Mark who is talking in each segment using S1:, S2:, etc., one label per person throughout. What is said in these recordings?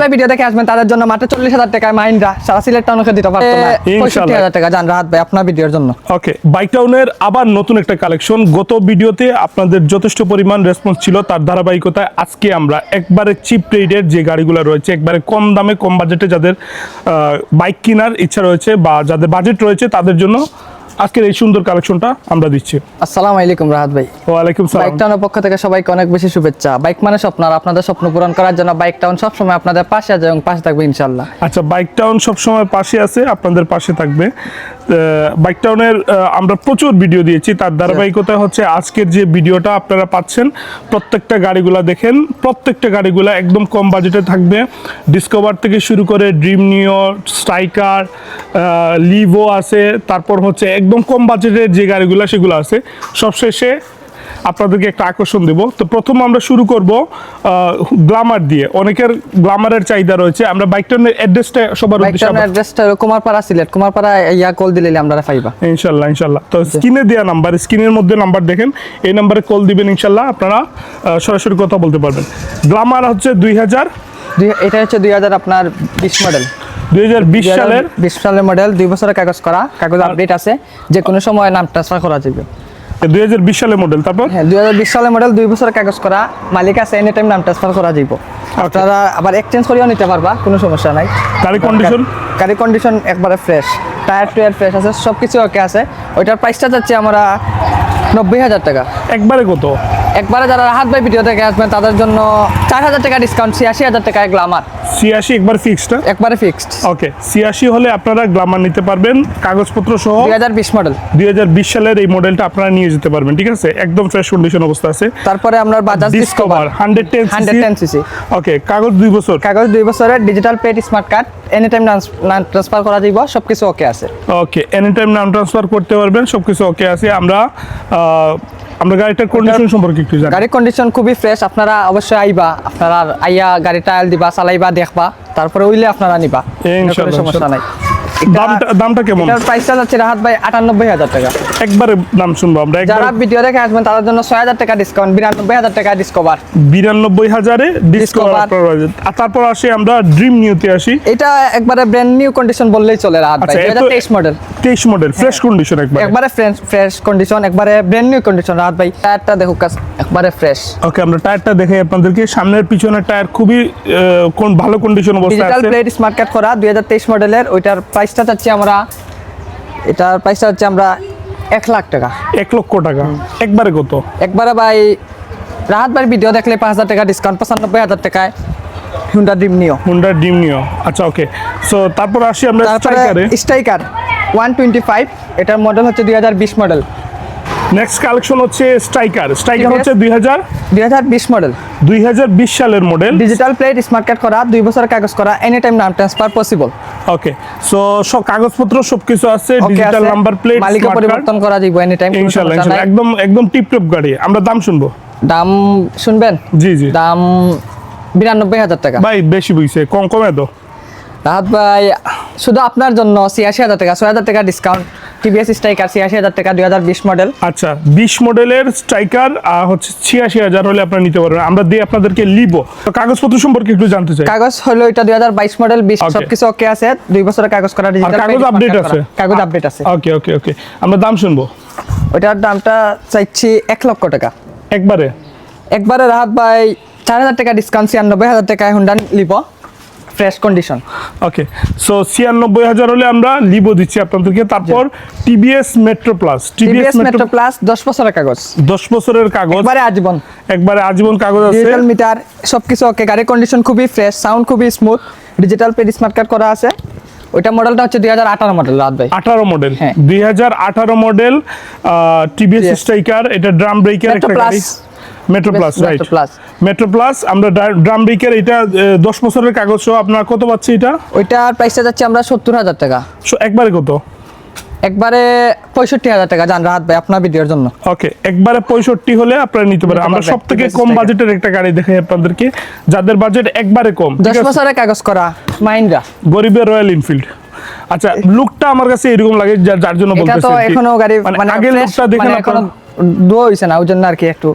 S1: ভাই ভিডিও দেখে আসবেন তাদের জন্য মাত্র চল্লিশ হাজার টাকায় মাইন্ডরা সারা সিলেট টাউনকে দিতে পারতো না পঁয়ষট্টি হাজার টাকা যান রাহাত ভাই আপনার ভিডিওর জন্য।
S2: ওকে বাইকটাউনের আবার নতুন একটা কালেকশন গত ভিডিওতে আপনাদের যথেষ্ট পরিমাণ রেসপন্স ছিল তার ধারাবাহিকতায় আজকে আমরা একবারে চিপ রেটের যে গাড়িগুলো রয়েছে একবারে কম দামে কম বাজেটে যাদের বাইক কেনার ইচ্ছা রয়েছে বা যাদের বাজেট রয়েছে তাদের জন্য আজকের এই সুন্দর কালেকশনটা আমরা দিচ্ছি।
S1: আসসালামু আলাইকুম রাহাত ভাই।
S2: ওয়ালাইকুম সালাম।
S1: বাইক টাউনের পক্ষ থেকে সবাইকে অনেক বেশি শুভেচ্ছা। বাইক মানে স্বপ্ন আর আপনাদের স্বপ্ন পূরণ করার জন্য বাইক টাউন সবসময় আপনাদের পাশে আছে এবং পাশে থাকবে ইনশাল্লাহ
S2: আচ্ছা বাইক টাউন সবসময় পাশে আছে আপনাদের পাশে থাকবে। বাইক টাউনের আমরা প্রচুর ভিডিও দিয়েছি তার ধারাবাহিকতা হচ্ছে আজকের যে ভিডিওটা আপনারা পাচ্ছেন প্রত্যেকটা গাড়িগুলা দেখেন প্রত্যেকটা গাড়িগুলা একদম কম বাজেটে থাকবে। ডিসকভার থেকে শুরু করে ড্রিম নিও স্ট্রাইকার লিভো আছে তারপর হচ্ছে একদম কম বাজেটের যে গাড়িগুলো সেগুলো আছে। সবশেষে আপনাদেরকে একটা আকর্ষণ দেব। তো প্রথম আমরা শুরু করব গ্লামার দিয়ে। অনেকের গ্লামারের চাহিদা রয়েছে। আমরা বাইকটার অ্যাড্রেসটা সবার উদ্দেশ্যে
S1: অ্যাড্রেসটা কুমারপাড়া সিলেট। কুমারপাড়া ইয়া কল দিলে আমরা পাইবা।
S2: ইনশাল্লাহ ইনশাল্লাহ। তো স্ক্রিনে দেওয়া নাম্বার স্ক্রিনের মধ্যে নাম্বার দেখেন। এই নাম্বারে কল দিবেন ইনশাল্লাহ। আপনারা সরাসরি কথা বলতে পারবেন। গ্লামার হচ্ছে দুই হাজার
S1: দুই- এটা হচ্ছে দুই হাজার আপনার বিশ মডেল
S2: দুই হাজার বিশ সালের
S1: বিশ সালের মডেল দুই বছরের কাগজ করা কাগজ আপডেট আছে যে কোনো সময় নাম ট্রান্সফার করা যাবে।
S2: দুই হাজার বিশ সালের মডেল তারপর?
S1: হ্যাঁ দুই হাজার বিশ সালের মডেল দুই বছরের কাগজ করা মালিক আছে এনি টাইম নাম ট্রান্সফার করা যাইব। আপনারা আবার এক্সচেঞ্জ করেও নিতে পারবা কোনো সমস্যা নাই।
S2: গাড়ি কন্ডিশন
S1: গাড়ির কন্ডিশন একবারে ফ্রেশ টায়ার টুয়ার ফ্রেশ আছে সব কিছু ওকে আছে। ওইটার প্রাইসটা যাচ্ছে আমরা নব্বই হাজার টাকা।
S2: একবারে কত?
S1: একবারে যারা হাত ভাই ভিডিও থেকে আসবেন তাদের জন্য চার হাজার টাকা ডিসকাউন্ট ছিয়াশি হাজার টাকা গ্লামার
S2: ছিয়াশি একবার ফিক্সড
S1: একবারে ফিক্সড
S2: ওকে ছিয়াশি হলে আপনারা গ্লামার নিতে পারবেন। কাগজপত্র সহ
S1: দুই হাজার বিশ মডেল
S2: দুই হাজার বিশ সালের এই মডেলটা আপনারা নিয়ে যেতে পারবেন ঠিক আছে? একদম ফ্রেশ কন্ডিশন অবস্থা আছে।
S1: তারপরে আমরা Bajaj
S2: Discover hundred ten
S1: hundred ten CC
S2: okay কাগজ দুই বছর।
S1: কাগজ দুই বছরের digital paid smart card any time transfer করা যাইব সব কিছু ওকে আছে।
S2: ওকে এনি টাইম নাম ট্রান্সফার করতে পারবেন সবকিছু ওকে আছে। আমরা আমরা গাড়িটার কন্ডিশন সম্পর্কে একটু জানি।
S1: গাড়ির কন্ডিশন খুবই ফ্রেশ আপনারা অবশ্যই আইবা। আপনারা আইয়া গাড়ি ট্রায়াল দিবা চালাইবা দেখবা। তারপরে উইলে আপনারা নিবা।
S2: ইনশাআল্লাহ,
S1: সমস্যা নাই।
S2: দামটা দামটা কেমন?
S1: এটার প্রাইসটা যাচ্ছে রাহাত ভাই আটানব্বই হাজার টাকা।
S2: একবারে দাম শুনব আমরা
S1: যারা ভিডিও দেখে আসবেন তাদের জন্য ছয় হাজার টাকা ডিসকাউন্ট বিরানব্বই হাজার টাকা ডিসকভার
S2: বিরানব্বই হাজারে ডিসকভার আর তারপর আসি আমরা ড্রিম নিউতে আসি।
S1: এটা একবারে ব্র্যান্ড নিউ কন্ডিশন বললেই চলে রাহাত ভাই।
S2: আচ্ছা,
S1: দুই হাজার
S2: এত-
S1: তেইশ মডেল
S2: তেইশ মডেল ফ্রেশ কন্ডিশন একবার।
S1: একবারে ফ্রেশ ফ্রেশ কন্ডিশন একবারে ব্র্যান্ড নিউ কন্ডিশন রাহাত ভাই। টায়ারটা দেখুক কাজ একবারে ফ্রেশ
S2: ওকে আমরা টায়ারটা দেখাই আপনাদেরকে। সামনের পিছনের টায়ার খুবই কোন ভালো কন্ডিশন অবস্থায়
S1: ডিজিটাল
S2: আছে।
S1: প্লেট স্মার্ট কার্ড করা দুই হাজার তেইশ মডেলের ওইটার প্রাইসটা চাচ্ছি আমরা এটার প্রাইসটা হচ্ছে আমরা এক লাখ টাকা।
S2: এক লক্ষ টাকা। একবারে কত?
S1: একবারে ভাই রাহাত ভাই ভিডিও দেখলে পাঁচ হাজার টাকা ডিসকাউন্ট পঁচানব্বই হাজার টাকায় হুন্ডা ডিম নিও
S2: হুন্ডা ডিম নিও আচ্ছা ওকে সো তারপর আসি আমরা স্ট্রাইকারে
S1: স্ট্রাইকার ওয়ান টোয়েন্টি ফাইভ এটার মডেল হচ্ছে দুই হাজার বিশ মডেল
S2: নেক্সট কালেকশন হচ্ছে স্ট্রাইকার স্ট্রাইকার হচ্ছে দুই হাজার
S1: দুই হাজার বিশ মডেল।
S2: দুই হাজার বিশ সালের model
S1: digital plate smart card করা দুই বছরের কাগজ করা এনি টাইম নাম ট্রান্সফার পসিবল
S2: ওকে সো সব কাগজপত্র সবকিছু আছে
S1: ওকে
S2: ডিজিটাল নাম্বার প্লেট
S1: মালিক পরিবর্তন করা যাবে এনি টাইম
S2: ইনশাআল্লাহ একদম একদম টিপটপ গাড়ি। আমরা দাম শুনব?
S1: দাম শুনবেন?
S2: জি জি।
S1: দাম বিরানব্বই হাজার টাকা।
S2: ভাই বেশি বুঝছে। কম কমে তো।
S1: রাহাত ভাই শুধু আপনার জন্য ছিয়াশি হাজার টাকা ছয় হাজার টাকা ডিসকাউন্ট টিভিএস স্ট্রাইকার ছিয়াশি হাজার টাকা দুই হাজার বিশ মডেল
S2: আচ্ছা বিশ মডেলের স্ট্রাইকার হচ্ছে ছিয়াশি হাজার হলে আপনারা নিতে পারবেন। আমরা দিয়ে আপনাদেরকে লিবো। কাগজপত্র সম্পর্কে একটু জানতে চাই।
S1: কাগজ হলো এটা দুই হাজার বাইশ মডেল বিশ সবকিছু ওকে আছে। দুই বছরের কাগজ করা
S2: কাগজ update আছে?
S1: কাগজ আপডেট আছে।
S2: ওকে ওকে ওকে আমরা দাম শুনব।
S1: ওইটার দামটা চাইছি এক লক্ষ টাকা।
S2: একবারে?
S1: একবারে রাহাত ভাই চার হাজার টাকা ডিসকাউন্ট ছিয়ানব্বই হাজার টাকায় Honda Livo fresh condition.
S2: Okay so ছিয়ানব্বই হাজার হলে আমরা লিবো দিচ্ছি আপনাদেরকে। তারপর TVS Metro Plus. TVS
S1: TVS
S2: Metro
S1: Plus দশ বছরের কাগজ।
S2: দশ বছরের কাগজ।
S1: একবারে আজীবন।
S2: একবারে আজীবন কাগজ আছে।
S1: ডিজিটাল মিটার সবকিছু ওকে গাড়ির কন্ডিশন খুবই ফ্রেশ সাউন্ড খুবই smooth digital paid smart card করা আছে। ওইটা মডেলটা হচ্ছে দুই হাজার আঠারো মডেল রাত ভাই।
S2: আঠারো মডেল
S1: হ্যাঁ।
S2: দুই হাজার আঠারো মডেল টিবিএস
S1: Yes.
S2: স্ট্রাইকার এটা ড্রাম ব্রেকার একটা গাড়ি। Metro Plus right Metro Plus আমরা ড্রাম ব্রেকার এটা আহ, দশ বছরের কাগজ সহ আপনার কত পাচ্ছে এটা?
S1: ওইটার প্রাইসটা যাচ্ছে আমরা সত্তর হাজার টাকা।
S2: So, একবারে কত?
S1: একবারে পঁয়ষট্টি হাজার টাকা যান রাহাত ভাই আপনার ভিডিওর জন্য।
S2: ওকে একবারে পঁয়ষট্টি হলে আপনারা নিতে পারেন। আমরা
S1: পারবেন,
S2: সব থেকে কম বাজেটের একটা গাড়ি দেখাই আপনাদেরকে। যাদের বাজেট একবারে কম
S1: দশ? বছরের কাগজ করা মাইন্ডরা
S2: গরিবের রয়্যাল এনফিল্ড আচ্ছা লুকটা আমার কাছে এরকম লাগে যার- জন্য
S1: এটা তো এখনও গাড়ি
S2: মানে
S1: আগে
S2: লুকটা দেখেন
S1: এখনও ধোয়া হয়েছে না ওই জন্য আর কি একটু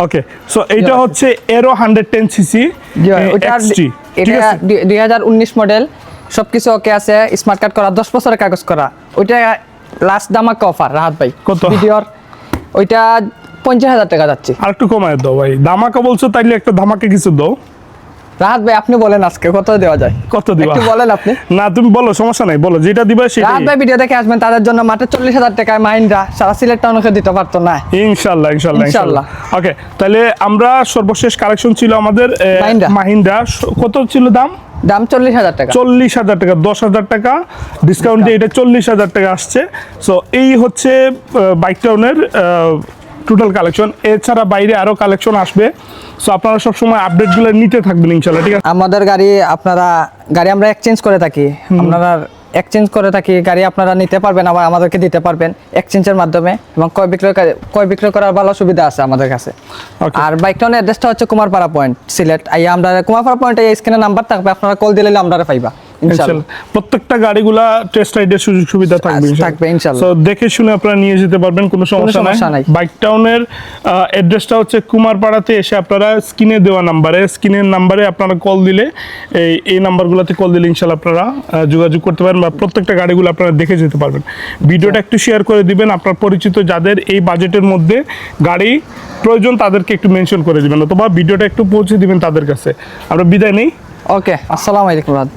S2: ওকে সো এইটা হচ্ছে এরো হান্ড্রেড টেন সিসি
S1: এটা
S2: আছে।
S1: দুই- দুই হাজার উনিশ মডেল সব কিছু ওকে আছে স্মার্ট কার্ড করা দশ বছরের কাগজ করা। ওইটা লাস্ট দামাকা অফার রাহাত ভাই।
S2: কত?
S1: ভিডিওর ওইটা পঞ্চাশ হাজার টাকা যাচ্ছে।
S2: আর একটু কমায় দাও ভাই। ধামাকা বলছো তাইলে একটা ধামাকে কিছু দাও।
S1: রাহাত ভাই আপনি বলেন আজকে কত দেওয়া যায়?
S2: কত দিবা
S1: একটু বলেন আপনি।
S2: না তুমি বলো সমস্যা নাই বলো যেটা দিবা সেটা
S1: রাহাত ভাই ভিডিও দেখে আসবেন তাদের জন্য মাত্র হাজার টাকায় মাইন্ডরা সারা সিলেট টাউনকে দিতে পারতো না।
S2: ইনশাল্লাহ ইনশাল্লাহ ইনশাল্লাহ। ওকে তাহলে আমরা সর্বশেষ কালেকশন ছিল আমাদের।
S1: মাহিন্দ্রা।
S2: কত ছিল দাম?
S1: দাম চল্লিশ হাজার টাকা।
S2: চল্লিশ হাজার টাকা দশ হাজার টাকা। ডিসকাউন্ট দিয়ে এটা চল্লিশ হাজার টাকা আসছে। সো এই হচ্ছে বাইক টাউনের টোটাল কালেকশন এছাড়া বাইরে আরও কালেকশন আসবে। সো আপনারা সবসময় আপডেটগুলো নিতে থাকবেন ইনশাল্লাহ ঠিক আছে?
S1: আমাদের গাড়ি আপনারা গাড়ি আমরা এক্সচেঞ্জ করে থাকি। আপনারা এক্সচেঞ্জ করে থাকি গাড়ি আপনারা নিতে পারবেন আবার আমাদেরকে দিতে পারবেন এক্সচেঞ্জের মাধ্যমে। এবং ক্রয় বিক্রয় কা- ক্রয় বিক্রয় করার ভালো সুবিধা আছে আমাদের কাছে. আর বাইকটাউনের অ্যাড্রেসটা হচ্ছে কুমারপাড়া পয়েন্ট সিলেট। আই আমরা কুমারপাড়া পয়েন্টে স্ক্রিনে নাম্বার থাকবে আপনারা কল দিলে আমরা পাইবা। ইনশাআল্লাহ
S2: প্রত্যেকটা গাড়িগুলা টেস্ট রাইডের সুযোগ সুবিধা থাকবে
S1: থাকবে, ইনশাল্লাহ।
S2: সো দেখে শুনে আপনারা নিয়ে যেতে পারবেন কোনো সমস্যা নাই। বাইক টাউনের অ্যাড্রেসটা হচ্ছে কুমারপাড়াতে এসে আপনারা স্ক্রিনে দেওয়া নাম্বারে স্ক্রিনের নাম্বারে আপনারা কল দিলে এই এই নাম্বারগুলোতে কল দিলে ইনশাল্লাহ আপনারা যোগাযোগ করতে পারেন বা প্রত্যেকটা গাড়িগুলো আপনারা দেখে যেতে পারবেন। ভিডিওটা একটু শেয়ার করে দিবেন আপনার পরিচিত যাদের এই বাজেটের মধ্যে গাড়ি প্রয়োজন তাদেরকে একটু মেনশন করে দিবেন অথবা ভিডিওটা একটু পৌঁছে দিবেন তাদের কাছে। আমরা বিদায় নেই।
S1: ওকে আসসালামু আলাইকুম রাত